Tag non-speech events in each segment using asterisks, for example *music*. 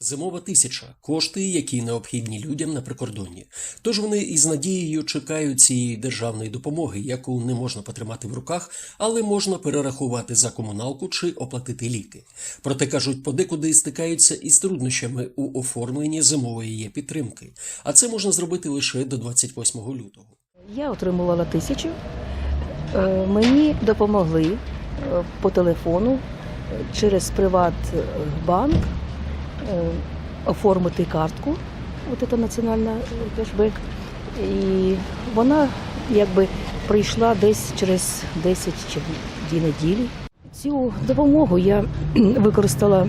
Зимова тисяча кошти, які необхідні людям на прикордонні. Тож вони із надією чекають цієї державної допомоги, яку не можна потримати в руках, але можна перерахувати за комуналку чи оплатити ліки. Проте кажуть, подекуди стикаються із труднощами у оформленні зимової підтримки. А це можна зробити лише до 28 лютого. Я отримувала тисячу. Е, Мені допомогли е, по телефону е, через Приватбанк оформити картку, от це національна кешбек. І вона якби прийшла десь через 10 чи 2 неділі. Цю допомогу я *clears throat* використала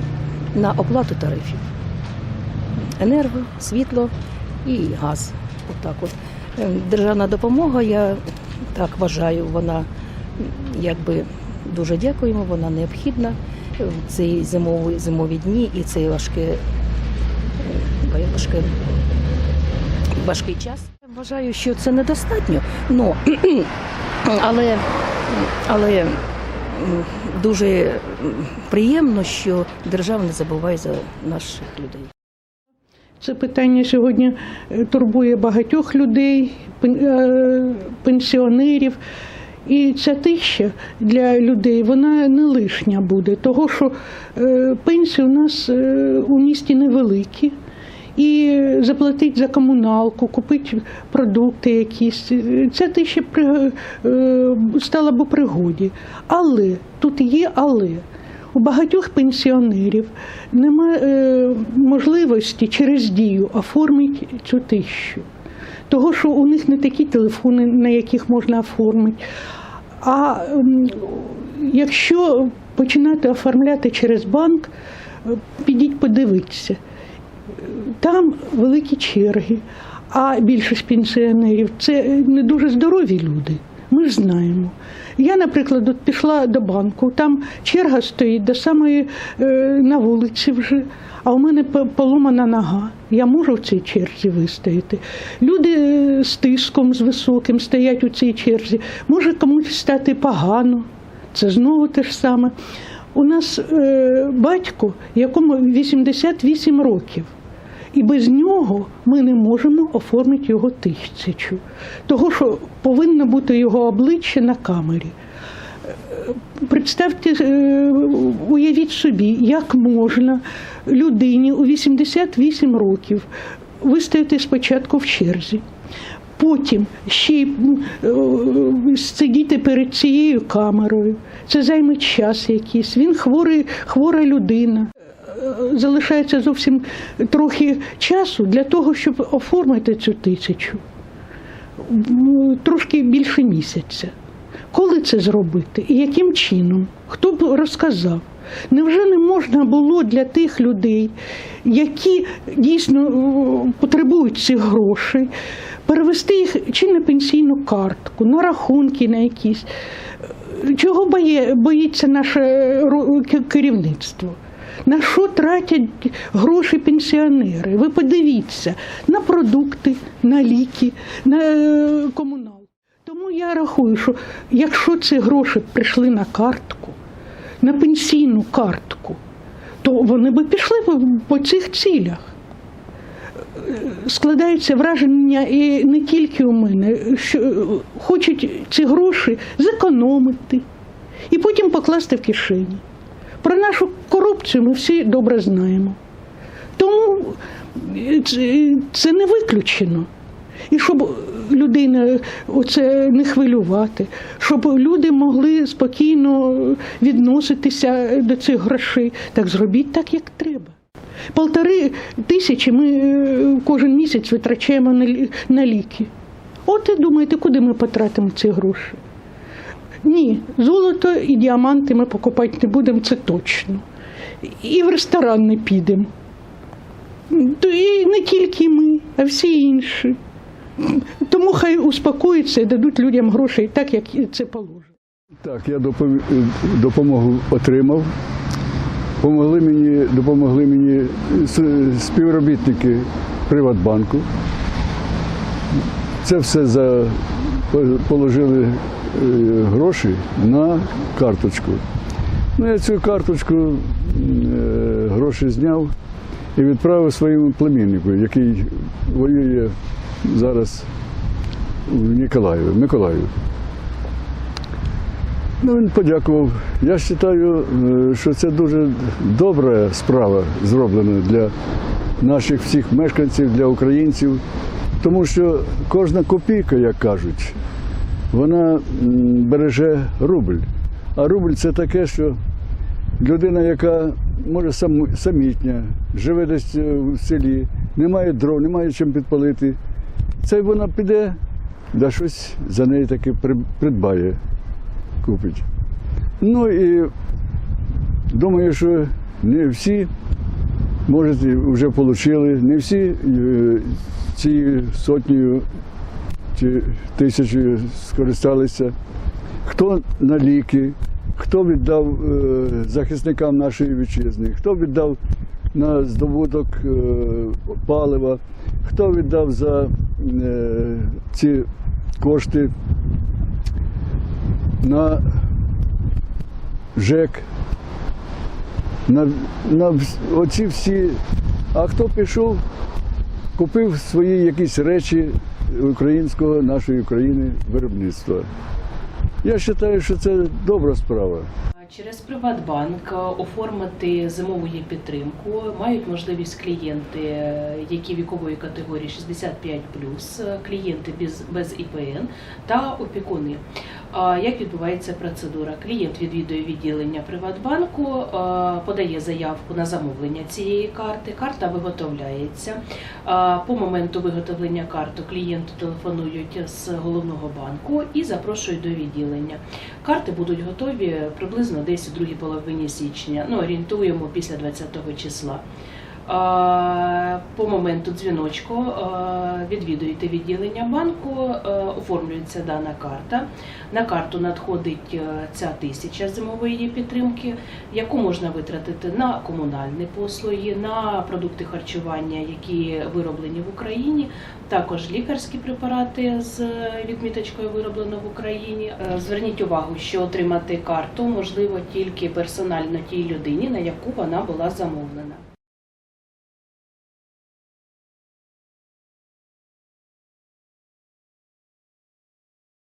на оплату тарифів. Енерго, світло і газ. Отак от. Е, Державна допомога, я так вважаю, вона якби дуже дякуємо, вона необхідна в ці зимові, зимові дні і цей важке, е, важке, важкий час. Вважаю, що це недостатньо, но, *clears throat* але, але дуже приємно, що держава не забуває за наших людей. Це питання сьогодні турбує багатьох людей, е, пенсіонерів. І ця тисяча для людей вона не лишня буде, того що е, пенсії у нас е, у місті невеликі. І заплатити за комуналку, купити продукти якісь. е, Ця тисяча при- стала б у пригоді. Але тут є але. У багатьох пенсіонерів немає е, можливості через дію оформити цю тисячу. Того, що у них не такі телефони, на яких можна оформити. А якщо починати оформляти через банк, е, підіть подивитися. Там великі черги, а більшість пенсіонерів це не дуже здорові люди. Ми ж знаємо. Я, наприклад, от пішла до банку, там черга стоїть до самої е, на вулиці вже, а у мене поломана нога. Я можу в цій черзі вистояти. Люди е, з тиском, з високим стоять у цій черзі. Може комусь стати погано. Це знову те ж саме. У нас е, батько, якому 88 років. І без нього ми не можемо оформити його тисячу. Того, що повинно бути його обличчя на камері. Представте, е, уявіть собі, як можна людині у 88 років вистояти спочатку в черзі. Потім ще й е, сидіти перед цією камерою. Це займе час якийсь. Він хворий, хвора людина. Залишається зовсім трохи часу для того, щоб оформити цю тисячу. Трошки більше місяця. Коли це зробити і яким чином? Хто б розказав? Невже не можна було для тих людей, які дійсно е, потребують цих грошей, перевести їх чи на пенсійну картку, на рахунки на якісь? Чого боїться наше е, керівництво? На що тратять гроші пенсіонери? Ви подивіться на продукти, на ліки, на е, комуналку. Тому я рахую, що якщо ці гроші прийшли на картку, на пенсійну картку, то вони би пішли по цих цілях. Складається враження і не тільки у мене, що хочуть ці гроші зекономити і потім покласти в кишені. Про нашу корупцію ми всі добре знаємо. Тому е, це, це не виключено. І щоб людина оце не хвилювати, щоб люди могли спокійно відноситися до цих грошей, так зробіть так, як треба. Полтори тисячі ми е, кожен місяць витрачаємо на ліки. От і думаєте, куди ми потратимо ці гроші? Ні, золото і діаманти ми покупати не будемо, це точно. І в ресторан не підемо. І не тільки ми, а всі інші. Тому хай успокоїться і дадуть людям грошей так, як це положено. Так, я допом- допомогу отримав. Помогли мені, допомогли мені співробітники Приватбанку. Це все за, положили гроші на карточку. Ну, я цю карточку е, гроші зняв і відправив своєму племіннику, який воює зараз у Ніколаєві, Миколаєві. Ну, він подякував. Я вважаю, е, що це дуже добра справа зроблена для наших всіх мешканців, для українців. Тому що кожна копійка, як кажуть, вона береже рубль. А рубль це таке, що людина, яка може самітня, живе десь е, в селі, не має дров, не має чим підпалити. Це вона піде, да щось за неї при- придбає, купить. Ну і думаю, що не всі, може, вже отримали, не всі е, цією сотнею чи тисячою скористалися. Хто на ліки, хто віддав е, захисникам нашої вітчизни, хто віддав на здобуток е, палива, хто віддав за е, ці кошти на ЖЕК, на, на оці всі. А хто пішов, купив свої якісь речі українського, нашої України виробництва. Я вважаю, що це добра справа. Через Приватбанк оформити зимову є підтримку мають можливість клієнти, які вікової категорії 65 е, клієнти без, без ІПН та опікуни. Як відбувається процедура? Клієнт відвідує відділення Приватбанку, подає заявку на замовлення цієї карти. Карта виготовляється. По моменту виготовлення карти клієнту телефонують з головного банку і запрошують до відділення. Карти будуть готові приблизно десь у другій половині січня. Ну, орієнтуємо після 20-го числа. А, По моменту дзвіночку відвідуєте відділення банку, оформлюється дана карта. На карту надходить е, ця тисяча зимової підтримки, яку можна витратити на комунальні послуги, на продукти харчування, які вироблені в Україні, також лікарські препарати з відміточкою вироблено в Україні. Е, Зверніть увагу, що отримати карту можливо тільки персонально тій людині, на яку вона була замовлена.